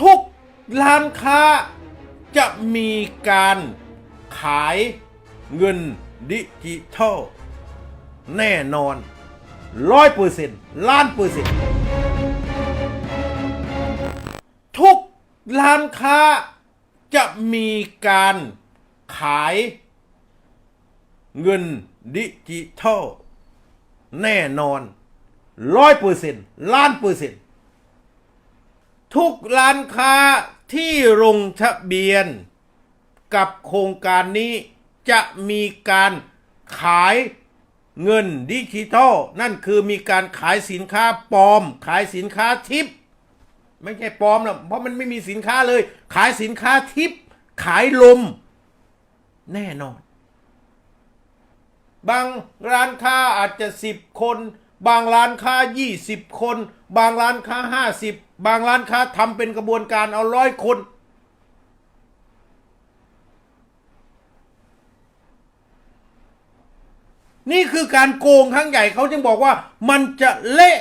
ทุกร้านค้าจะมีการขายเงินดิจิทัล แน่นอนร้อยเปอร์เซ็นต์ล้านเปอร์เซ็นต์ทุกร้านค้าจะมีการขายเงินดิจิทัล แน่นอนร้อยเปอร์เซ็นต์ล้านเปอร์เซ็นต์ ทุกร้านค้าที่ลงทะเบียน กับโครงการนี้จะมีการขายเงินดิจิทัล นั่นคือมีการขายสินค้าปลอม ขายสินค้าทิป ไม่ใช่ปลอมหรอกเพราะมันไม่มีสินค้าเลย ขายสินค้าทิป ขายลม แน่นอน บางร้านค้าอาจจะสิบคน บางร้านค้ายี่สิบคน บางร้านค้าห้าสิบบางร้านค้าทำเป็นกระบวนการเอาร้อยคน นี่คือการโกงครั้งใหญ่เขาจึงบอกว่ามันจะเละ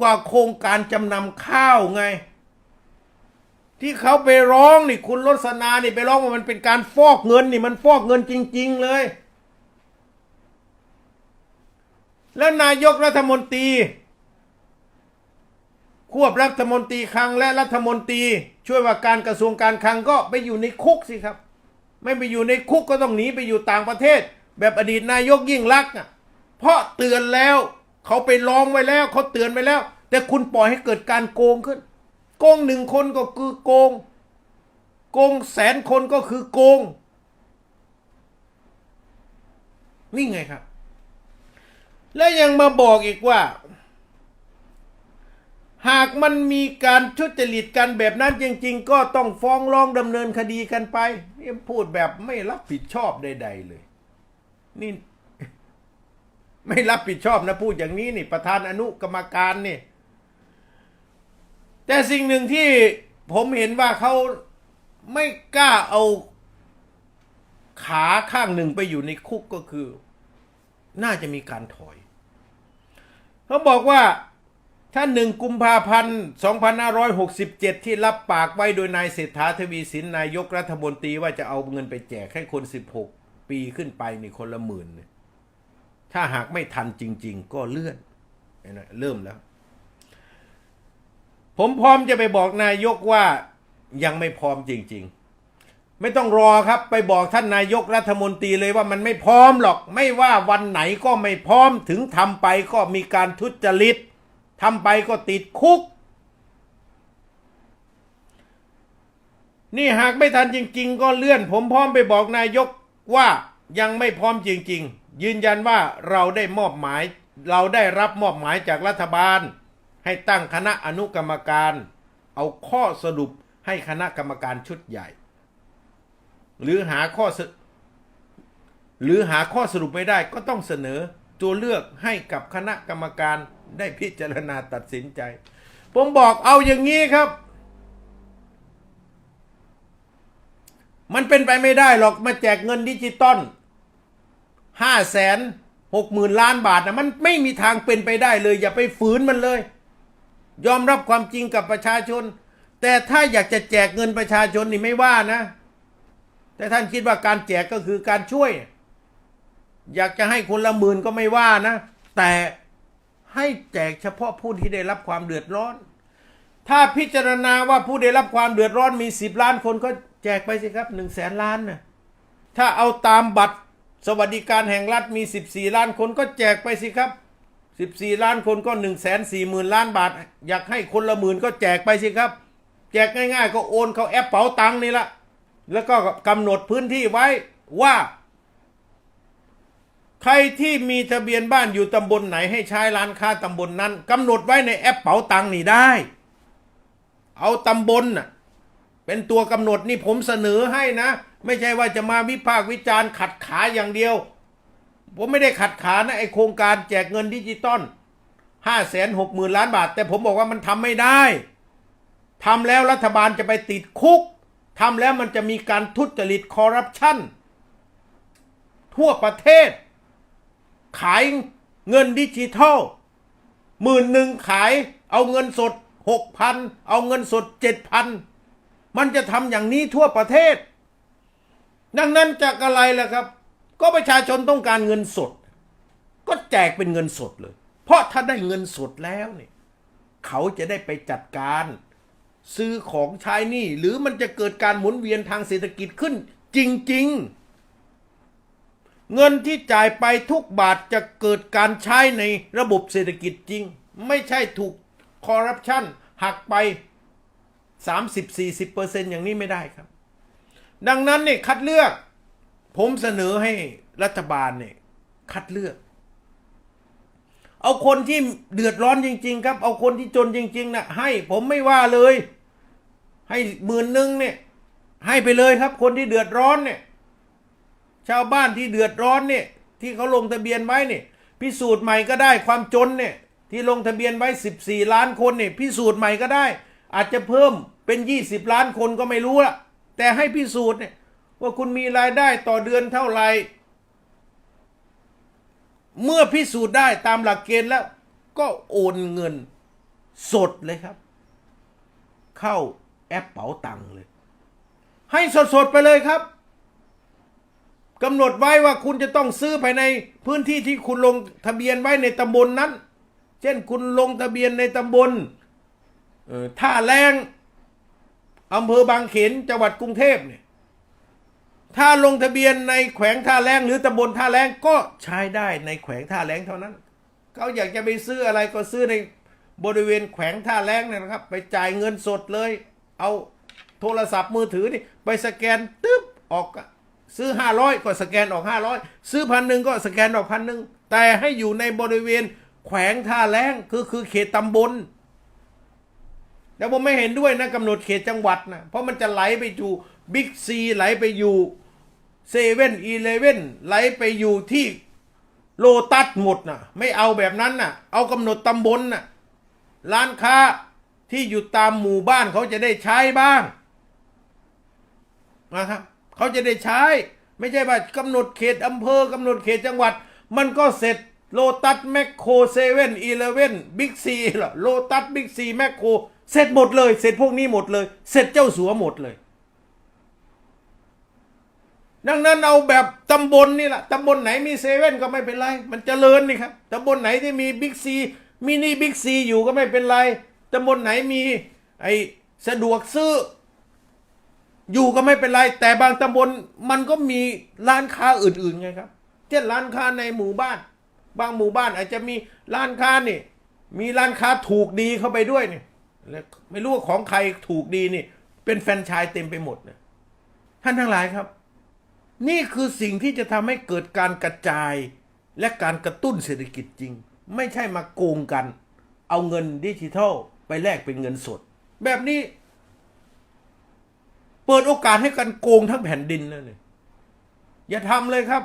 กว่าโครงการจำนำข้าวไง ที่เขาไปร้องนี่คุณรสนานี่ไปร้องว่ามันเป็นการฟอกเงินนี่มันฟอกเงินจริง ๆ เลย แล้วนายกรัฐมนตรี ควบรัฐมนตรีคลังและรัฐมนตรี ช่วยว่าการกระทรวงการคลังก็ไปอยู่ในคุกสิครับ ไม่ไปอยู่ในคุกก็ต้องหนีไปอยู่ต่างประเทศ แบบอดีตนายกยิ่งลักษณ์อะเพราะเตือนแล้วเขาไปร้องไว้แล้วเขาเตือนไปแล้ว แต่คุณปล่อยให้เกิดการโกงขึ้น โกงหนึ่งคนก็คือโกง โกงแสนคนก็คือโกง นี่ไงครับ แล้วยังมาบอกอีกว่า หากมันมีการทุจริตกันแบบนั้นจริง ๆ ก็ต้องฟ้องร้องดำเนินคดีกันไปพูดแบบไม่รับผิดชอบใด ๆ เลย นี่ไม่รับผิดชอบนะพูดอย่างนี้นี่ ประธานอนุกรรมการนี่ แต่สิ่งหนึ่งที่ผมเห็นว่าเขาไม่กล้าเอาขาข้างหนึ่งไปอยู่ในคุกก็คือ น่าจะมีการถอย เขาบอกว่า ถ้าหนึ่งกุมภาพันธ์ 2567 ที่รับปากไว้โดยนายเศรษฐาทวีสินนายกรัฐมนตรีว่าจะเอาเงินไปแจกให้คน 16 ปีขึ้นไปนี่คนละหมื่นเนี่ยถ้าหากไม่ทันจริง ๆ ก็เลื่อนนไหมเริ่มแล้ว ผมพร้อมจะไปบอกนายกว่ายังไม่พร้อมจริง ๆ ไม่ต้องรอครับ ไปบอกท่านนายกรัฐมนตรีเลยว่ามันไม่พร้อมหรอก ไม่ว่าวันไหนก็ไม่พร้อมถึงทำไปก็มีการทุจริต ทำไปก็ติดคุก นี่หากไม่ทันจริง ๆ ก็เลื่อน ผมพร้อมไปบอกนายกว่ายังไม่พร้อมจริง ๆ ยืนยันว่าเราได้มอบหมาย เราได้รับมอบหมายจากรัฐบาล ให้ตั้งคณะอนุกรรมการ เอาข้อสรุปให้คณะกรรมการชุดใหญ่ หรือหาข้อหรือหาข้อสรุปไม่ได้ก็ต้องเสนอ ตัวเลือกให้กับคณะกรรมการได้พิจารณาตัดสินใจ ผมบอกเอาอย่างนี้ครับ มันเป็นไปไม่ได้หรอกมาแจกเงินดิจิตอลห้าแสนหกหมื่นล้านบาทนะมันไม่มีทางเป็นไปได้เลย อย่าไปฝืนมันเลย ยอมรับความจริงกับประชาชน แต่ถ้าอยากจะแจกเงินประชาชนนี่ไม่ว่านะ แต่ท่านคิดว่าการแจกก็คือการช่วย อยากจะให้คนละหมื่นก็ไม่ว่านะ แต่ให้แจกเฉพาะผู้ที่ได้รับความเดือดร้อน ถ้าพิจารณาว่าผู้ได้รับความเดือดร้อนมีสิบล้านคนก็แจกไปสิครับหนึ่งแสนล้านนะถ้าเอาตามบัตรสวัสดิการแห่งรัฐมีสิบสี่ล้านคนก็แจกไปสิครับสิบสี่ล้านคนก็หนึ่งแสนสี่หมื่นล้านบาท อยากให้คนละหมื่นก็แจกไปสิครับ แจกง่ายๆ ก็โอนเขาแอปเป๋าตังนี่ละแล้วก็กำหนดพื้นที่ไว้ว่า ใครที่มีทะเบียนบ้านอยู่ตำบลไหนให้ใช้ร้านค้าตำบลนั้นกำหนดไว้ในแอปเป๋าตังค์นี่ได้ เอาตำบลน่ะเป็นตัวกำหนดนี่ผมเสนอให้นะ ไม่ใช่ว่าจะมาวิพากษ์วิจารณ์ขัดขาอย่างเดียว ผมไม่ได้ขัดขานะไอโครงการแจกเงินดิจิตอลห้าแสนหกหมื่นล้านบาท แต่ผมบอกว่ามันทำไม่ได้ทำแล้วรัฐบาลจะไปติดคุกทำแล้วมันจะมีการทุจริตคอร์รัปชันทั่วประเทศ ขายเงินดิจิทัลหมื่นหนึ่งขายเอาเงินสดหกพันเอาเงินสดเจ็ดพันมันจะทำอย่างนี้ทั่วประเทศ ดังนั้นจากอะไรล่ะครับ ก็ประชาชนต้องการเงินสด ก็แจกเป็นเงินสดเลย เพราะถ้าได้เงินสดแล้วเนี่ยเขาจะได้ไปจัดการ ซื้อของใช้นี่ หรือมันจะเกิดการหมุนเวียนทางเศรษฐกิจขึ้นจริง ๆ เงินที่จ่ายไปทุกบาทจะเกิดการใช้ในระบบเศรษฐกิจจริง ไม่ใช่ถูกคอร์รัปชันหักไป 30-40%อย่างนี้ไม่ได้ครับ ดังนั้นเนี่ยคัดเลือก ผมเสนอให้รัฐบาลเนี่ยคัดเลือก เอาคนที่เดือดร้อนจริง ๆ ครับ เอาคนที่จนจริงๆนะให้ผมไม่ว่าเลย ให้หมื่นหนึ่งเนี่ย ให้ไปเลยครับ คนที่เดือดร้อนเนี่ย ชาวบ้านที่เดือดร้อนเนี่ยที่เขาลงทะเบียนไว้เนี่ยพิสูจน์ใหม่ก็ได้ความจนเนี่ยที่ลงทะเบียนไว้ 14 ล้านคนเนี่ยพิสูจน์ใหม่ก็ได้ อาจจะเพิ่มเป็น 20 ล้านคนก็ไม่รู้ละแต่ให้พิสูจน์เนี่ยว่าคุณมีรายได้ต่อเดือนเท่าไหร่เมื่อพิสูจน์ได้ตามหลักเกณฑ์แล้ว ก็โอนเงินสดเลยครับ เข้าแอปเป๋าตังค์เลย ให้สดๆไปเลยครับ กำหนดไว้ว่าคุณจะต้องซื้อภายในพื้นที่ที่คุณลงทะเบียนไว้ในตำบลนนั้น เช่นคุณลงทะเบียนในตำบลท่าแรงอำเภอบางเขนจังหวัดกรุงเทพเนี่ยถ้าลงทะเบียนในแขวงท่าแรงหรือตำบลท่าแรงก็ใช้ได้ในแขวงท่าแรงเท่านั้นเขาอยากจะไปซื้ออะไรก็ซื้อในบริเวณแขวงท่าแรงนยนะครับ ไปจ่ายเงินสดเลย เอาโทรศัพท์มือถือนี่ไปสแกนตึ๊บออก ซื้อ 500 ก็สแกนออก 500 ซื้อพันหนึ่งก็สแกนออกพันหนึ่งแต่ให้อยู่ในบริเวณแขวงท่าแรงคือคือเขตตำบลแต่ผมไม่เห็นด้วยนะกำหนดเขตจังหวัดนะเพราะมันจะไหลไปอยู่บิ๊กซีไหลไปอยู่เซเว่นอีเลเว่นไหลไปอยู่ที่โลตัสหมดนะไม่เอาแบบนั้นนะเอากำหนดตำบลนะร้านค้าที่อยู่ตามหมู่บ้านเขาจะได้ใช้บ้างนะครับ เขาจะได้ใช้ ไม่ใช่ว่ากำหนดเขตอำเภอกำหนดเขตจังหวัด มันก็เสร็จโลตัสแมคโครเซเว่นอีเลเว่นบิ๊กซีหรอโลตัสบิ๊กซีแมคโครเสร็จหมดเลย เสร็จพวกนี้หมดเลย เสร็จเจ้าสัวหมดเลย ดังนั้นเอาแบบตำบลนี่แหละตำบลไหนมีเซเว่นก็ไม่เป็นไร มันเจริญนี่ครับตำบลไหนที่มีบิ๊กซีมินิบิ๊กซีอยู่ก็ไม่เป็นไรตำบลไหนมีไอสะดวกซื้อ อยู่ก็ไม่เป็นไร แต่บางตำบลมันก็มีร้านค้าอื่นๆไงครับ เช่นร้านค้าในหมู่บ้าน บางหมู่บ้านอาจจะมีร้านค้านี่ มีร้านค้าถูกดีเข้าไปด้วยนี่แล้วไม่รู้ว่าของใครถูกดีนี่ เป็นแฟนชายเต็มไปหมดนะท่านทั้งหลายครับ นี่คือสิ่งที่จะทำให้เกิดการกระจายและการกระตุ้นเศรษฐกิจจริง ไม่ใช่มาโกงกัน เอาเงินดิจิทัลไปแลกเป็นเงินสด แบบนี้ เปิดโอกาสให้กันโกงทั้งแผ่นดินนะเนี่ยอย่าทำเลยครับ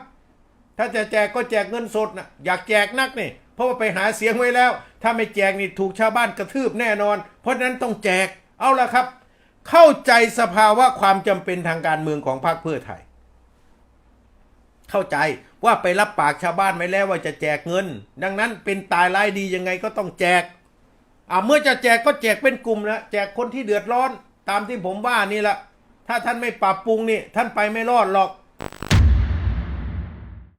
ถ้าจะแจกก็แจกเงินสดนะอยากแจกนักนี่เพราะว่าไปหาเสียงไว้แล้ว ถ้าไม่แจกนี่ถูกชาวบ้านกระทืบแน่นอน เพราะฉะนั้นต้องแจกเอาละครับ เข้าใจสภาวะความจำเป็นทางการเมืองของพรรคเพื่อไทย เข้าใจว่าไปรับปากชาวบ้านไว้แล้วว่าจะแจกเงิน ดังนั้นเป็นตายร้ายดียังไงก็ต้องแจกอ่าเมื่อจะแจกก็แจกเป็นกลุ่มนะแจกคนที่เดือดร้อนตามที่ผมว่านี่แหละ ถ้าท่านไม่ปรับปรุงนี่ท่านไปไม่รอดหรอก